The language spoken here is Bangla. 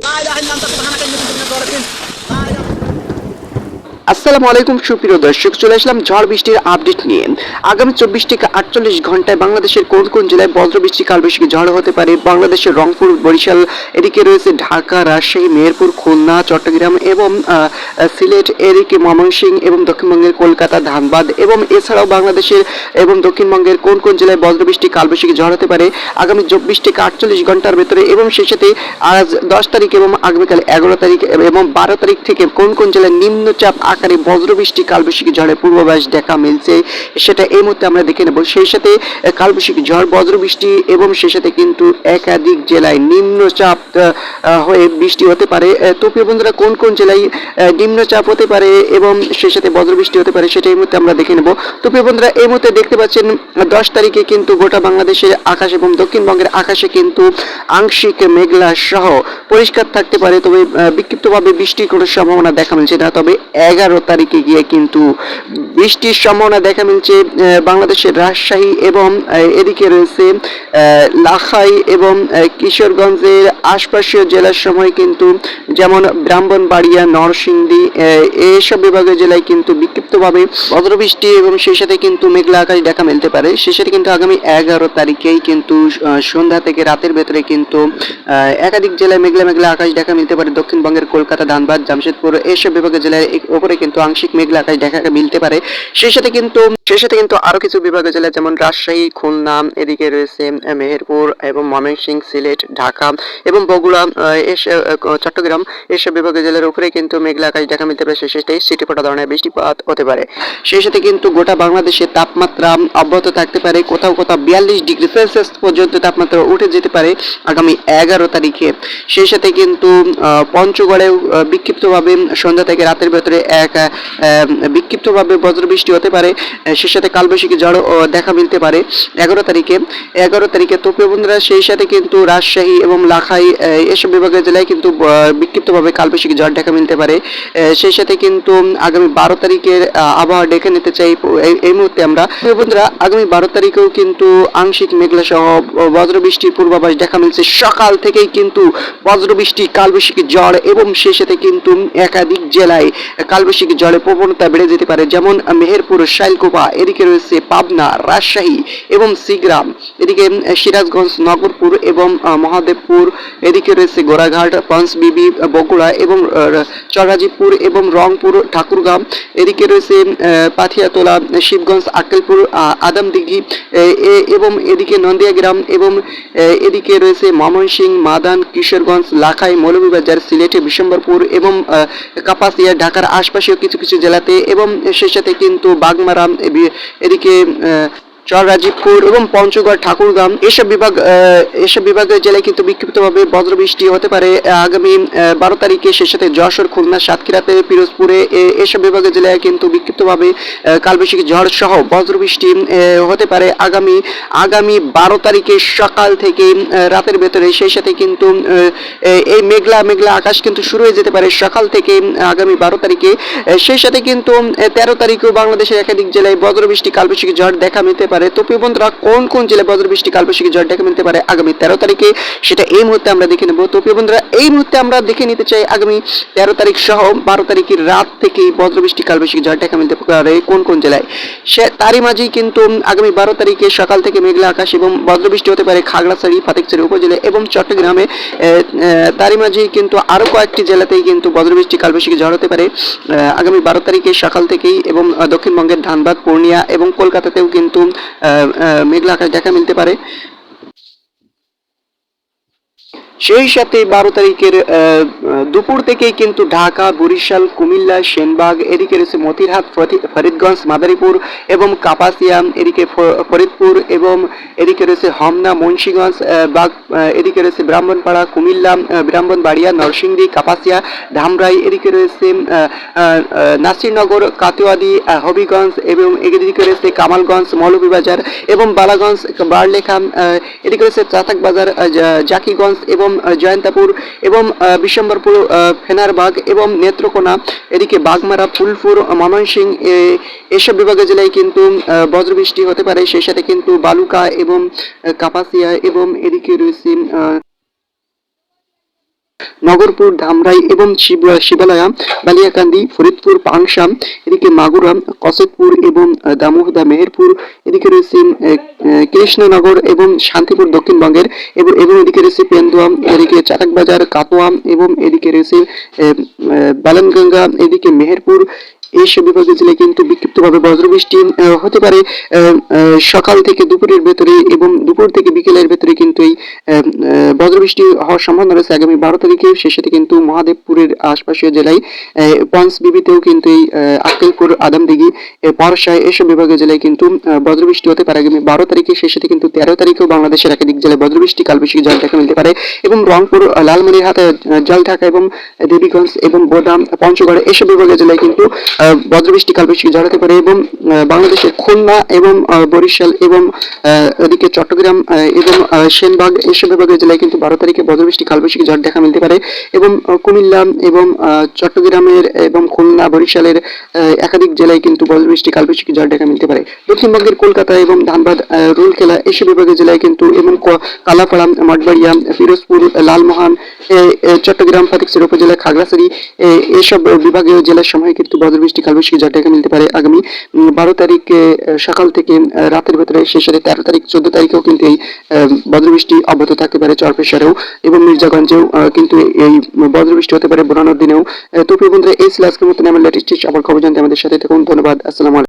Kailahan lang tapos hanakan mo sa mga আসসালামু আলাইকুম, সুপ্রিয় দর্শক, চলে আসলাম ঝড় বৃষ্টির আপডেট নিয়ে। আগামী চব্বিশ থেকে আটচল্লিশ ঘন্টায় বাংলাদেশের কোন কোন জেলায় বজ্র বৃষ্টি কালবৈশাখী ঝড় হতে পারে? বাংলাদেশের রংপুর, বরিশাল, এদিকে রয়েছে ঢাকা, রাজশাহী, মেহেরপুর, খুলনা, চট্টগ্রাম এবং সিলেট, এদিকে ময়মনসিংহ এবং দক্ষিণবঙ্গের কলকাতা, ধানবাদ এবং এছাড়াও বাংলাদেশের এবং দক্ষিণবঙ্গের কোন কোন জেলায় বজ্র বৃষ্টি কালবৈশাখী ঝড় হতে পারে? আগামী চব্বিশ থেকে আটচল্লিশ ঘণ্টার ভেতরে এবং সেই সাথে আজ দশ তারিখ এবং আগামীকাল এগারো তারিখ এবং বারো তারিখ থেকে কোন কোন জেলায় নিম্নচাপ আকারে বজ্রবৃষ্টি কালবৈশাখী ঝড়ের পূর্বাভাস দেখা মিলছে। সেটা এই মুহূর্তে আমরা দেখে নেব। সেই সাথে কালবৈশাখী ঝড়, বজ্রবৃষ্টি এবং সেই সাথে কিন্তু একাধিক জেলায় নিম্নচাপ হয়ে বৃষ্টি হতে পারে। তো প্রিয় বন্ধুরা, কোন কোন জেলায় নিম্নচাপ হতে পারে এবং সেই সাথে বজ্রবৃষ্টি হতে পারে সেটা এই মুহূর্তে আমরা দেখে নেব। তো প্রিয় বন্ধুরা, এই মুহূর্তে দেখতে পাচ্ছেন দশ তারিখে কিন্তু গোটা বাংলাদেশের আকাশ এবং দক্ষিণবঙ্গের আকাশে কিন্তু আংশিক মেঘলা সহ পরিষ্কার থাকতে পারে। তবে বিক্ষিপ্তভাবে বৃষ্টির কোনো সম্ভাবনা দেখা মিলছে না। তবে এগারো তারিখে গিয়ে কিন্তু বৃষ্টির সম্ভাবনা দেখা মিলছে বাংলাদেশের রাজশাহী এবং এদিকে রয়েছে লাখাই এবং কিশোরগঞ্জের আশপাশীয় জেলার সময় কিন্তু যেমন ব্রাহ্মণবাড়িয়া, নরসিংদী এইসব বিভাগের জেলায় কিন্তু বিক্ষিপ্তভাবে বজ্রবৃষ্টি এবং সেই সাথে কিন্তু মেঘলা আকাশ দেখা মিলতে পারে। সেই সাথে কিন্তু আগামী এগারো তারিখেই কিন্তু সন্ধ্যা থেকে রাতের ভেতরে কিন্তু একাধিক জেলায় মেঘলা মেঘলা আকাশ দেখা মিলতে পারে। দক্ষিণবঙ্গের কলকাতা, ধানবাদ, জামশেদপুর এইসব বিভাগের জেলায় ওপরে কিন্তু আংশিক মেঘলা আকাশ দেখা মিলতে পারে। সেই সাথে কিন্তু সেই সাথে কিন্তু আরও কিছু বিভাগের জেলা যেমন রাজশাহী, খুলনা, এদিকে রয়েছে মেহেরপুর এবং ময়মনসিংহ সিলেট, ঢাকা এবং বগুড়া চট্টগ্রাম। এসব বিভাগের জেলার উপরে কিন্তু মেঘলা আকাশ দেখা মিলতে পারে, সেই সাথে সিটিপটা ধরনের বৃষ্টিপাত হতে পারে। সেই সাথে কিন্তু গোটা বাংলাদেশে তাপমাত্রা অব্যাহত থাকতে পারে। কোথাও কোথাও বিয়াল্লিশ ডিগ্রি সেলসিয়াস পর্যন্ত তাপমাত্রা উঠে যেতে পারে আগামী এগারো তারিখে। সেই সাথে কিন্তু পঞ্চগড়েও বিক্ষিপ্তভাবে সন্ধ্যা থেকে রাতের ভেতরে এক আহ, বিক্ষিপ্তভাবে বজ্রবৃষ্টি হতে পারে সেই সাথে কালবৈশাখী ঝড় দেখা মিলতে পারে। এগারো তারিখে এগারো তারিখে তোপে বন্ধুরা সেই সাথে কিন্তু রাজশাহী এবং লাখাই এসব বিভাগের জেলায় কিন্তু বিক্ষিপ্তভাবে কালবৈশাখী ঝড় দেখা মিলতে পারে। সেই সাথে কিন্তু আগামী বারো তারিখের আবহাওয়া ডেকে নিতে চাই এই- এই মুহূর্তে আমরা। বন্ধুরা আগামী বারো তারিখেও কিন্তু আংশিক মেঘলা সহ বজ্রবৃষ্টির পূর্বাভাস দেখা মিলছে। সকাল থেকেই কিন্তু বজ্রবৃষ্টি কালবৈশাখী ঝড় এবং সেই সাথে কিন্তু একাধিক জেলায় কালবৈশাখী ঝড়ের প্রবণতা বেড়ে যেতে পারে যেমন মেহেরপুর শাইলকোপা এদিকে রয়েছে পাবনা রাজশাহী এবং সিগ্রাম। এদিকে সিরাজগঞ্জ নগরপুর এবং মহাদেবপুর এদিকে রয়েছে গোড়াঘাট পাঁচবিবি বগুড়া এবং আহ, চররাজীবপুর এবং রংপুর ঠাকুরগাঁও। এদিকে রয়েছে পাথিয়াতলা শিবগঞ্জ আক্কেলপুর আদামদিঘি এবং এদিকে নন্দিয়া গ্রাম এবং এদিকে রয়েছে ময়মনসিংহ মাদান কিশোরগঞ্জ লাখাই মৌলভীবাজার সিলেটে বিশম্বরপুর এবং কাপাসিয়া ঢাকার আশপাশেও কিছু কিছু জেলাতে এবং সেই সাথে কিন্তু বাগমারা এদিকে আহ, চররাজীবপুর এবং পঞ্চগড় ঠাকুরগাম এসব বিভাগ এসব বিভাগের জেলায় কিন্তু বিক্ষিপ্তভাবে বজ্রবৃষ্টি হতে পারে। আগামী বারো তারিখে সেই সাথে যশোর খুলনা সাতক্ষীরাতে পিরোজপুরে এসব বিভাগের জেলায় কিন্তু বিক্ষিপ্তভাবে কালবৈশাখী ঝড় সহ বজ্রবৃষ্টি হতে পারে। আগামী আগামী বারো তারিখে সকাল থেকে রাতের ভেতরে সেই সাথে কিন্তু এই মেঘলা মেঘলা আকাশ কিন্তু শুরু হয়ে যেতে পারে সকাল থেকে আগামী বারো তারিখে। সেই সাথে কিন্তু তেরো তারিখেও বাংলাদেশের একাধিক জেলায় বজ্রবৃষ্টি কালবৈশাখী ঝড় দেখা মিলতে পারে। তো প্রিয় বন্ধুরা, কোন কোন জেলায় বজ্রবৃষ্টি কালবৈশাখী ঝড় দেখা মিলতে পারে আগামী তেরো তারিখে, সেটা এই মুহূর্তে আমরা দেখে নেব। তো প্রিয় বন্ধুরা, এই মুহূর্তে আমরা দেখে নিতে চাই আগামী তেরো তারিখ সহ বারো তারিখের রাত থেকে বজ্রবৃষ্টি কালবৈশাখী ঝড় দেখা মিলতে পারে কোন কোন জেলায়? সে তারই মাঝেই কিন্তু আগামী বারো তারিখে সকাল থেকে মেঘলা আকাশ এবং বজ্রবৃষ্টি হতে পারে খাগড়াছড়ি ফাতেকছড়ি উপজেলায় এবং চট্টগ্রামে। তারই মাঝেই কিন্তু আরও কয়েকটি জেলাতেই কিন্তু বজ্রবৃষ্টি কালবৈশাখী ঝড় হতে পারে আগামী বারো তারিখে সকাল থেকেই এবং দক্ষিণবঙ্গের ধানবাদ, পূর্ণিয়া এবং কলকাতাতেও কিন্তু মেঘলা আকাশ দেখা মিলতে পারে। সেই সাথে বারো তারিখের দুপুর থেকেই কিন্তু ঢাকা, বরিশাল, কুমিল্লা, সেনবাগ, এদিকে রয়েছে মতিরহাট ফরিদগঞ্জ, মাদারীপুর এবং কাপাসিয়া, এদিকে ফরিদপুর এবং এদিকে রয়েছে হমনা, মুন্সীগঞ্জ বাগ এদিকে রয়েছে ব্রাহ্মণপাড়া, কুমিল্লা ব্রাহ্মণবাড়িয়া, নরসিংদী, কাপাসিয়া, ধামরাই, এদিকে রয়েছে নাসিরনগর, কাতুয়াদি হবিগঞ্জ এবং এদিকে রয়েছে কামালগঞ্জ, মৌলভীবাজার এবং বালাগঞ্জ, বারলেখা এদিকে রয়েছে চাতাক বাজার জাকিগঞ্জ এবং আহ, জয়ন্তাপুর এবং বিশ্বম্বরপুর ফেনারবাগ এবং নেত্রকোনা এদিকে বাগমারা ফুলপুর ময়মনসিং এসব বিভাগের জেলায় কিন্তু বজ্রবৃষ্টি হতে পারে। সেই সাথে কিন্তু বালুকা এবং কাপাসিয়া এবং এদিকে রয়েছে নগরপুর, ধামরাই এবং শিবালয়া, বালিয়াকান্দি, ফরিদপুর পাংশা এদিকে মাগুরা, কসেকপুর এবং দামোহদা মেহেরপুর, এদিকে রয়েছে কৃষ্ণনগর এবং শান্তিপুর দক্ষিণবঙ্গের এবং এবং এদিকে রয়েছে পেন্দুয়া, এদিকে চাটাকবাজার কাতোয়াম এবং এদিকে রয়েছে বালানগঙ্গা, এদিকে মেহেরপুর এইসব বিভাগের জেলায় কিন্তু বিক্ষিপ্তভাবে বজ্রবৃষ্টি হতে পারে সকাল থেকে দুপুরের ভেতরে এবং দুপুর থেকে বিকেলের ভেতরে কিন্তু এই বজ্রবৃষ্টি হওয়ার সম্ভাবনা রয়েছে আগামী বারো তারিখে। সেই সাথে কিন্তু মহাদেবপুরের আশপাশীয় জেলায় পঞ্চবিবিতেও কিন্তু এই আক্কেলপুর আদামদিঘি পরশায় এসব বিভাগের জেলায় কিন্তু বজ্রবৃষ্টি হতে পারে আগামী বারো তারিখে। সেই সাথে কিন্তু তেরো তারিখেও বাংলাদেশের একাধিক জেলায় বজ্রবৃষ্টি কালবৈশাখী জল দেখা মিলতে পারে এবং রংপুর লালমনিরহাটে আহ, জলঢাকা এবং দেবীগঞ্জ এবং বোদাম পঞ্চগড় এসব বিভাগের জেলায় কিন্তু বজ্রবৃষ্টি কালবৈশাখী ঝড় হতে পারে এবং বাংলাদেশের খুলনা এবং বরিশাল এবং ওদিকে চট্টগ্রাম এবং সেনবাগ এসব বিভাগের জেলায় কিন্তু বারো তারিখে বজ্রবৃষ্টি কালবৈশাখী ঝড় দেখা মিলতে পারে এবং কুমিল্লা এবং চট্টগ্রামের এবং খুলনা, বরিশালের একাধিক জেলায় কিন্তু বজ্রবৃষ্টি কালবৈশাখী ঝড় দেখা মিলতে পারে দক্ষিণবঙ্গের কলকাতা এবং ধানবাদ রুলকেলা এসব বিভাগের জেলায় কিন্তু এবং কালাপাড়া, মাঠবাড়িয়া ফিরোজপুর লালমোহন চট্টগ্রাম ফটিকছড়ি উপজেলা, খাগড়াছড়ি এসব বিভাগীয় জেলার সময় কিন্তু বজ্রবৃষ্টি কালবৈশাখী ঝড় দেখা মিলতে পারে আগামী বারো তারিখে সকাল থেকে রাতের ভেতরে শেষ হলে তেরো তারিখ, চোদ্দ তারিখেও কিন্তু এই বজ্রবৃষ্টি অব্যাহত থাকতে পারে চরপেশারেও এবং মির্জাগঞ্জেও কিন্তু এই বজ্রবৃষ্টি হতে পারে বোরানোর দিনেও। তো প্রিয় বন্ধুরা, এই ছিল আজকের মতন। আমার লেটেস্ট আবার খবর জানতে আমাদের সাথে থাকুন। ধন্যবাদ। আসসালামু